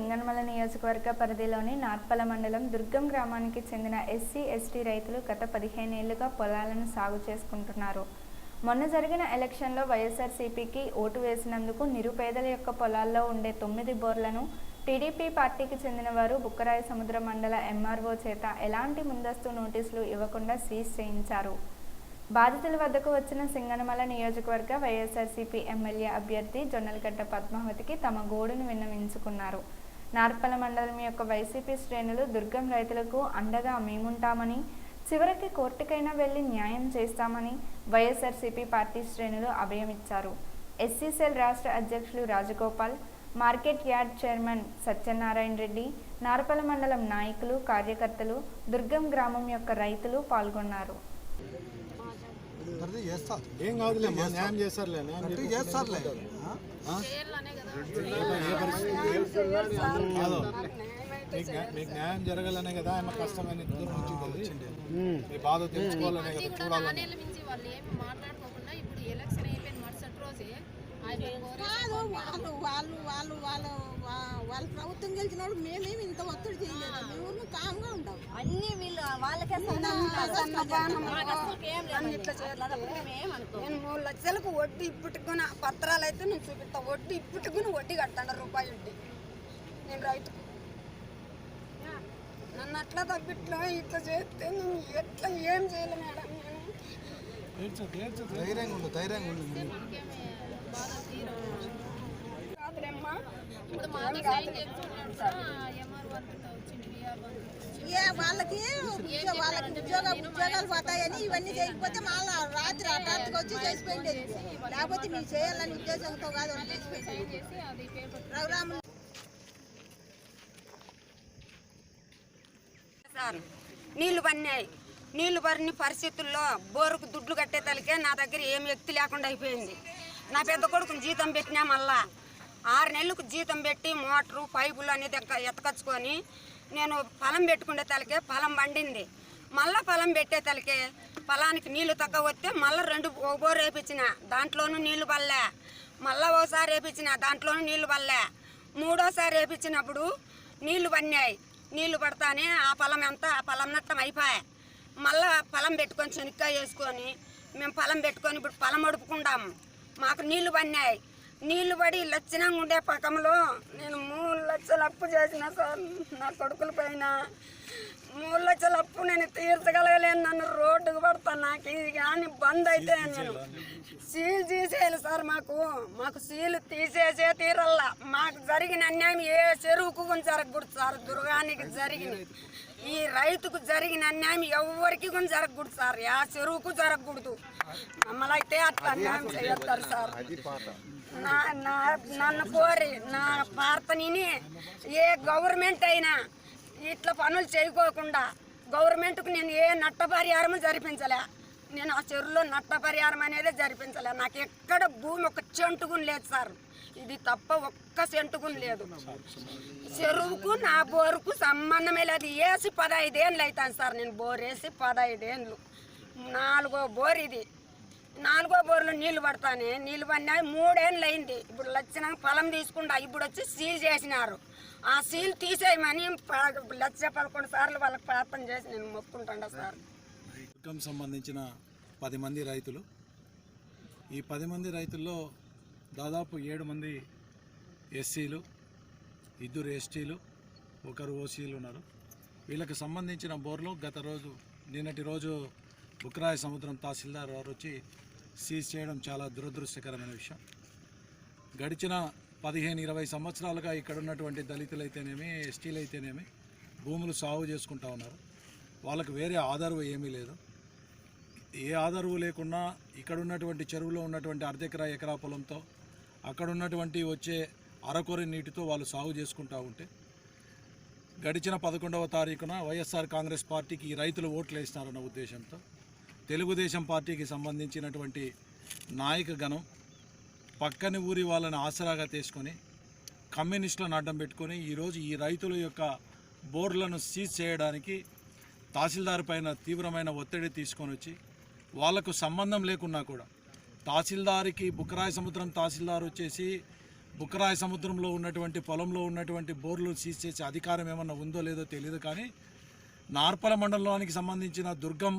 సింగనమల నియోజకవర్గ పరిధిలోని నార్పల మండలం దుర్గం గ్రామానికి చెందిన ఎస్సీ ఎస్టీ రైతులు గత పదిహేనేళ్ళుగా పొలాలను సాగు చేసుకుంటున్నారు. మొన్న జరిగిన ఎలక్షన్లో వైఎస్ఆర్సీపీకి ఓటు వేసినందుకు నిరుపేదల యొక్క పొలాల్లో ఉండే తొమ్మిది బోర్లను టీడీపీ పార్టీకి చెందిన వారు బుక్కరాయ సముద్ర మండల ఎంఆర్ఓ చేత ఎలాంటి ముందస్తు నోటీసులు ఇవ్వకుండా సీజ్ చేయించారు. బాధితుల వద్దకు వచ్చిన సింగనమల నియోజకవర్గ వైఎస్ఆర్సీపీ ఎమ్మెల్యే అభ్యర్థి జొన్నలగడ్డ పద్మావతికి తమ గోడును విన్నవించుకున్నారు. నార్పల మండలం యొక్క వైసీపీ శ్రేణులు దుర్గం రైతులకు అండగా మేముంటామని చివరికి కోర్టుకైనా వెళ్ళి న్యాయం చేస్తామని వైఎస్ఆర్సీపీ పార్టీ శ్రేణులు అభయమిచ్చారు ఎస్సీసెల్ రాష్ట్ర అధ్యక్షులు Rajagopal market yard chairman Satyanarayana Reddy Narpala మండలం నాయకులు కార్యకర్తలు దుర్గం గ్రామం యొక్క రైతులు పాల్గొన్నారు. ఏం కాదులే న్యాయం చేస్తారులే న్యాయం చేస్తారులే ఆ? ఏ పరిస్థితి కాదు మీకు న్యా- మీకు న్యాయం జరగాలనే కదా ఆమె కష్టమైన దూరం నుంచి వచ్చింది మీ బాధ తెలుసుకోవాలనే కదా చూడాలని. నాణేల మించి వాళ్ళు ఏమి మాట్లాడుకోకుండా ఇప్పుడు ఎలక్షన్ అయిపోయిన మరుసటి రోజే కాదు వాళ్ళు వాళ్ళు వాళ్ళు వాళ్ళు వాళ్ళ ప్రభుత్వం గెలిచినప్పుడు మేమేమి ఇంత ఒత్తిడి చేయలేదు. మేము ఊరిని కామ్గా ఉంటాం అన్ని వీళ్ళు వాళ్ళకే నేను మూడు లక్షలకు వడ్డీ ఇప్పుట్టుకున్న పత్రాలు అయితే నేను చూపిస్తా. వడ్డీ ఇప్పుట్టుకుని వడ్డీ కట్టాను రూపాయి వడ్డీ. నేను రైతు నన్ను అట్లా తప్పిట్లో ఇట్లా చేస్తే నేను ఎట్లా ఏం చేయలే మేడం? నేను. ధైర్యంగా ఉండు ధైర్యంగా ఉండు. బాధ తీరం కాదులేమ్మా ఇప్పుడు మాతో సైన్ చేస్తున్నాడు కూడా ఎంఆర్ వర్క్ వచ్చింది విఆర్ వర్క్ ఏ వాళ్ళకి వాళ్ళకి ఉద్యోగ ఉద్యోగాలు పోతాయని ఇవన్నీ చేయకపోతే మళ్ళీ రాత్రి హఠాత్తుగా వచ్చి చేసిపోయింది. లేకపోతే మీరు చేయాలని ఉద్దేశంతో కాదు చేసి అది సార్. నీళ్ళు పన్నాయి. నీళ్ళు పడిన పరిస్థితుల్లో బోరుకు దుడ్లు కట్టే తలకే నా దగ్గర ఏం వ్యక్తి లేకుండా అయిపోయింది. నా పెద్ద కొడుకుని జీతం పెట్టినా మళ్ళా ఆరు నెలలకు జీతం పెట్టి మోటారు పైపులు అనేది ఎక్క- ఎత్తకచ్చుకొని నేను పొలం పెట్టుకునే తలకే పొలం పండింది. మళ్ళా పొలం పెట్టే తలకే పొలానికి నీళ్ళు తక్కువ వస్తే మళ్ళీ రెండు ఓ బోరు వేపించిన దాంట్లోనూ నీళ్ళు పల్లే మళ్ళా ఓసారి వేపించిన దాంట్లోనూ నీళ్ళు పల్లే మూడోసారి వేపించినప్పుడు నీళ్ళు పన్నాయి. నీళ్ళు పడతానే ఆ పొలం ఎంత? ఆ పొలం నట్టం అయిపోయాయి మళ్ళా పొలం పెట్టుకొని శనక్కాయ వేసుకొని మేము పొలం పెట్టుకొని ఇప్పుడు పొలం అడుపుకుంటాం మాకు నీళ్ళు పన్నాయి నీళ్ళు పడి లక్షణంగా ఉండే పకంలో నేను మూడు లక్షలు అప్పు చేసిన సార్. నా కొడుకుల పైన మూడు లక్షల అప్పు నేను తీర్చగలగలేను. నన్ను రోడ్డుకు పడతాను నాకు ఇది కానీ బంద్ అయితే నేను సీల్ తీసేయాలి సార్ మాకు. మాకు సీల్ తీసేసే తీరల్లా. మాకు జరిగిన అన్యాయం ఏ చెరువుకు కూడా జరగకూడదు సార్. దుర్గానికి జరిగిన ఈ రైతుకు జరిగిన అన్యాయం ఎవరికి కూడా జరగకూడదు సార్. ఆ చెరువుకు జరగకూడదు. మమ్మల్ని అయితే అట్లా అన్యాయం చేయొద్దారు సార్. నా నా నన్ను కోరి నా ప్రార్థనని ఏ గవర్నమెంట్ అయినా ఇట్లా పనులు చేయకోకుండా గవర్నమెంట్కు నేను ఏ నట్టపరిహారము జరిపించలే. నేను ఆ చెరువులో నట్టపరిహారం అనేది జరిపించలే. నాకు ఎక్కడ భూమి ఒక చెంటుకుని లేదు సార్. ఇది తప్ప ఒక్క సెంటుకుని లేదు. చెరువుకు నా బోరుకు సంబంధమే లేదు. వేసి పదహైదేళ్ళు అవుతాను సార్. నేను బోర్ వేసి పదహైదేళ్ళు నాలుగో బోర్ ఇది. నాలుగో బోర్లు నీళ్ళు పడతానే. నీళ్ళు పడినాయి మూడేళ్ళు అయింది. ఇప్పుడు లక్షణంగా పొలం తీసుకుంటా. ఇప్పుడు వచ్చి సీల్ చేసినారు. ఆ సీల్ తీసేయమని లక్ష పదకొండు సార్లు వాళ్ళకి ప్రార్థన చేసి నేను మొక్కుంటాను సార్. దుర్గం సంబంధించిన పది మంది రైతులు. ఈ పది మంది రైతుల్లో దాదాపు ఏడు మంది ఎస్సీలు ఇద్దరు ఎస్టీలు ఒకరు ఓసీలు ఉన్నారు. వీళ్ళకి సంబంధించిన బోర్లు గత రోజు నిన్నటి రోజు బుక్రాయ సముద్రం తహసీల్దార్ వారు వచ్చి సీజ్ చేయడం చాలా దురదృష్టకరమైన విషయం. గడిచిన పదిహేను ఇరవై సంవత్సరాలుగా ఇక్కడ ఉన్నటువంటి దళితులు అయితేనేమి ఎస్టీలు అయితేనేమి భూములు సాగు చేసుకుంటా ఉన్నారు. వాళ్ళకు వేరే ఆధారం ఏమీ లేదు. ఏ ఆధారవు లేకుండా ఇక్కడ ఉన్నటువంటి చెరువులో ఉన్నటువంటి అర్ధెకరా ఎకరా పొలంతో అక్కడ ఉన్నటువంటి వచ్చే అరకొరి నీటితో వాళ్ళు సాగు చేసుకుంటా ఉంటే గడిచిన పదకొండవ తారీఖున వైఎస్ఆర్ కాంగ్రెస్ పార్టీకి ఈ రైతులు ఓట్లు వేస్తున్నారన్న ఉద్దేశంతో తెలుగుదేశం పార్టీకి సంబంధించినటువంటి నాయక గణం పక్కని ఊరి వాళ్ళని ఆసరాగా తీసుకొని కమ్యూనిస్టులను అడ్డం పెట్టుకొని ఈరోజు ఈ రైతుల యొక్క బోర్లను సీజ్ చేయడానికి తహసీల్దార్ పైన తీవ్రమైన ఒత్తిడి తీసుకొని వచ్చి వాళ్ళకు సంబంధం లేకున్నా కూడా తహసీల్దార్కి బుక్కరాయ సముద్రం తహసీల్దార్ వచ్చేసి బుక్కరాయ సముద్రంలో ఉన్నటువంటి పొలంలో ఉన్నటువంటి బోర్లు సీజ్ చేసే అధికారం ఏమన్నా ఉందో లేదో తెలియదు కానీ నార్పల మండలానికి సంబంధించిన దుర్గం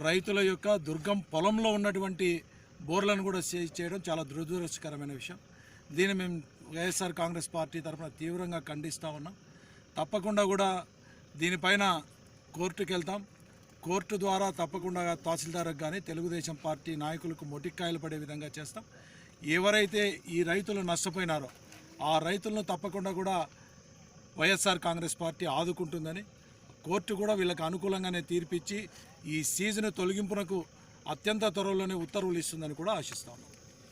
రైతుల యొక్క దుర్గం పొలంలో ఉన్నటువంటి బోర్లను కూడా సీజ్ చేయడం చాలా దురదృష్టకరమైన విషయం. దీన్ని మేము వైఎస్ఆర్ కాంగ్రెస్ పార్టీ తరఫున తీవ్రంగా ఖండిస్తూ ఉన్నాం. తప్పకుండా కూడా దీనిపైన కోర్టుకు వెళ్తాం కోర్టు ద్వారా తప్పకుండా తహసీల్దార్కి కానీ తెలుగుదేశం పార్టీ నాయకులకు మొటిక్కాయలు పడే విధంగా చేస్తాం. ఎవరైతే ఈ రైతులు నష్టపోయినారో ఆ రైతులను తప్పకుండా కూడా వైఎస్ఆర్ కాంగ్రెస్ పార్టీ ఆదుకుంటుందని కోర్టు కూడా వీళ్ళకి అనుకూలంగానే తీర్పిచ్చి ఈ సీజన్ తొలగింపునకు అత్యంత త్వరలోనే ఉత్తర్వులు ఇస్తుందని కూడా ఆశిస్తాను